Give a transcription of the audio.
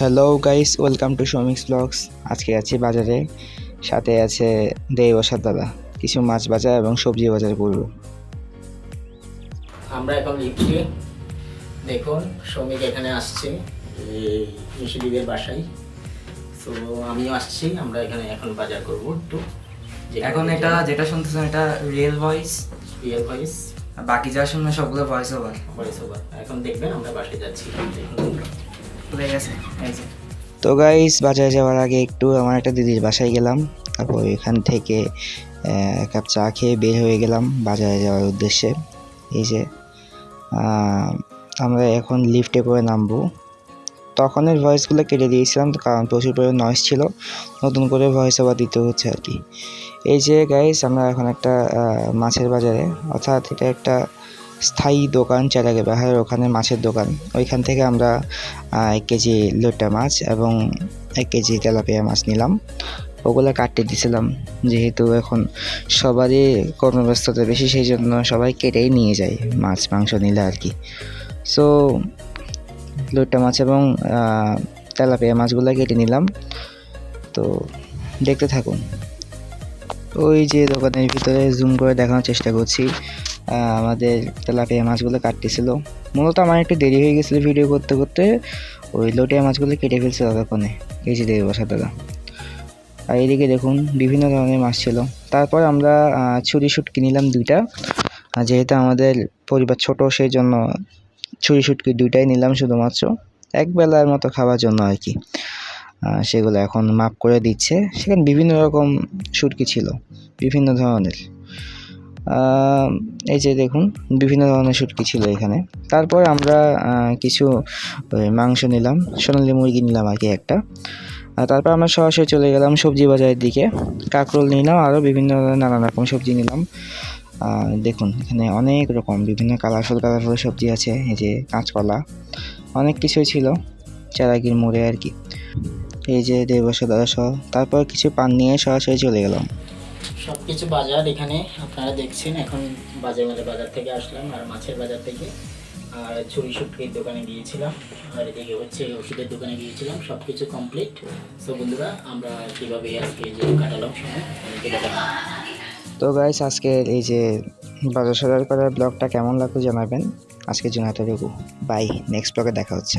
Hello guys welcome to Shamik's vlogs আজকে আছি বাজারে। সাথে আছে দেই বসার দাদা। কিছু মাছ বাজার এবং সবজি বাজার করব আমরা এখন লিফটে দেখুন শ্রমিক এখানে আসছে। এই মিশুদিদের বাসায়। তো আমিও আসছি। আমরা এখানে এখন বাজার করব একটু। এখন এটা যেটা শুনতেছেন এটা রিয়েল ভয়েস রিয়েল ভয়েস বাকি যা শুনবেন সবগুলো ভয়েস ওভার ভয়েস ওভার এখন দেখবেন আমরা বাসায় যাচ্ছি। দেখুন। তো গাইস বাজারে যাওয়ার আগে একটু আমার একটা দিদির বাসায় গেলাম, তারপর এখান থেকে এক কাপ চা খেয়ে বের হয়ে গেলাম বাজারে যাওয়ার উদ্দেশ্যে। এই যে আমরা এখন লিফটে করে নামবো। তখনের ভয়েসগুলো কেটে দিয়েছিলাম কারণ প্রচুর পরিমাণ নয়েস ছিল, নতুন করে ভয়েস আবার দিতে হচ্ছে আর কি। এই যে গাইস আমরা এখন একটা মাছের বাজারে, অর্থাৎ এটা একটা স্থায়ী দোকান চারাগে বাহারের ওখানে মাছের দোকান। ওইখান থেকে আমরা এক কেজি লোটা মাছ এবং এক কেজি তেলাপিয়া মাছ নিলাম। ওগুলো কাটতে দিছিলাম, যেহেতু এখন সবারই কর্মব্যস্ততা বেশি সেই জন্য সবাই কেটেই নিয়ে যায় মাছ, মাংস নিলে আর কি। সো লোটা মাছ এবং তেলাপিয়া মাছগুলো কেটে নিলাম। তো দেখতে থাকুন। ওই যে দোকানের ভিতরে জুম করে দেখানোর চেষ্টা করছি। আমাদের তেলাপিয়া মাছগুলো কাটতেছিল। মূলত আমার একটু দেরি হয়ে গেছিল ভিডিও করতে করতে। ওই লোটিয়া মাছগুলো কেটে ফেলছে ততক্ষণে কেজি দেবে বসা দাদা। আর এদিকে দেখুন, বিভিন্ন ধরনের মাছ ছিল। তারপর আমরা ছুরি শুটকি নিলাম দুইটা। যেহেতু আমাদের পরিবার ছোট, সেই জন্য ছুরি শুটকি দুইটাই নিলাম শুধুমাত্র। এক বেলার মতো খাওয়ার জন্য আর কি। সেগুলো এখন মাপ করে দিচ্ছে। সেখানে বিভিন্ন রকম শুটকি ছিল। বিভিন্ন ধরনের। এই যে দেখুন, বিভিন্ন ধরনের শুটকি ছিল এখানে। তারপর আমরা কিছু মাংস নিলাম, সোনালি মুরগি নিলাম আর কি একটা। তারপর আমরা সরাসরি চলে গেলাম সবজি বাজারের দিকে। কাঁকরোল নিলাম আরও বিভিন্ন ধরনের নানান রকম সবজি নিলাম। দেখুন, এখানে অনেক রকম বিভিন্ন কালারফুল কালারফুল সবজি আছে, এই যে কাঁচকলা, অনেক কিছুই ছিল, চারাগির মোড়ে আর কি। এই যে দাদা সহ তারপর কিছু পান নিয়ে সরাসরি চলে গেলাম। সব কিছু বাজার এখানে আপনারা দেখছেন। এখন বাজার মানে বাজার থেকে আসলাম, আর মাছের বাজার থেকে। আর ছুরি শুটকির দোকানে গিয়েছিলাম, আর এদিকে হচ্ছে ওষুধের দোকানে গিয়েছিলাম সব কিছু কমপ্লিট সো বন্ধুরা, আমরা কীভাবে আজকে যে কাটালাম সময় তো গাইস আজকের এই যে বাজার সদার করার ব্লগটা কেমন লাগল জানাবেন। আজকের জন্য এতটুকু। বাই নেক্সট ব্লগে দেখা হচ্ছে।